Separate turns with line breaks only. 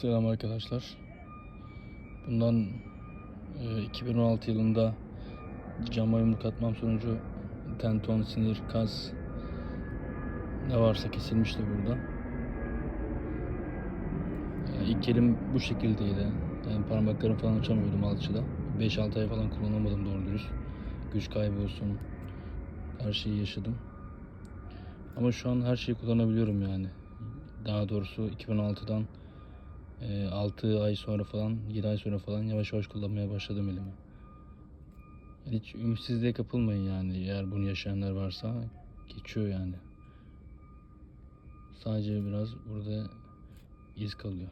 Selam arkadaşlar. Bundan e, 2016 yılında cama yumruk atmam sonucu tenton, sinir, kas ne varsa kesilmişti burada. E, ilk elim bu şekildeydi. Yani parmaklarım falan açamıyordum alçıda. 5-6 ay falan kullanamadım doğru dürüst. Güç kaybı olsun. Her şeyi yaşadım. Ama şu an her şeyi kullanabiliyorum yani. Daha doğrusu 2016'dan 6 Ee, ay sonra falan, 7 ay sonra falan yavaş yavaş kullanmaya başladım elimi. Hiç ümitsizliğe kapılmayın yani. Eğer bunu yaşayanlar varsa geçiyor yani. Sadece biraz burada iz kalıyor.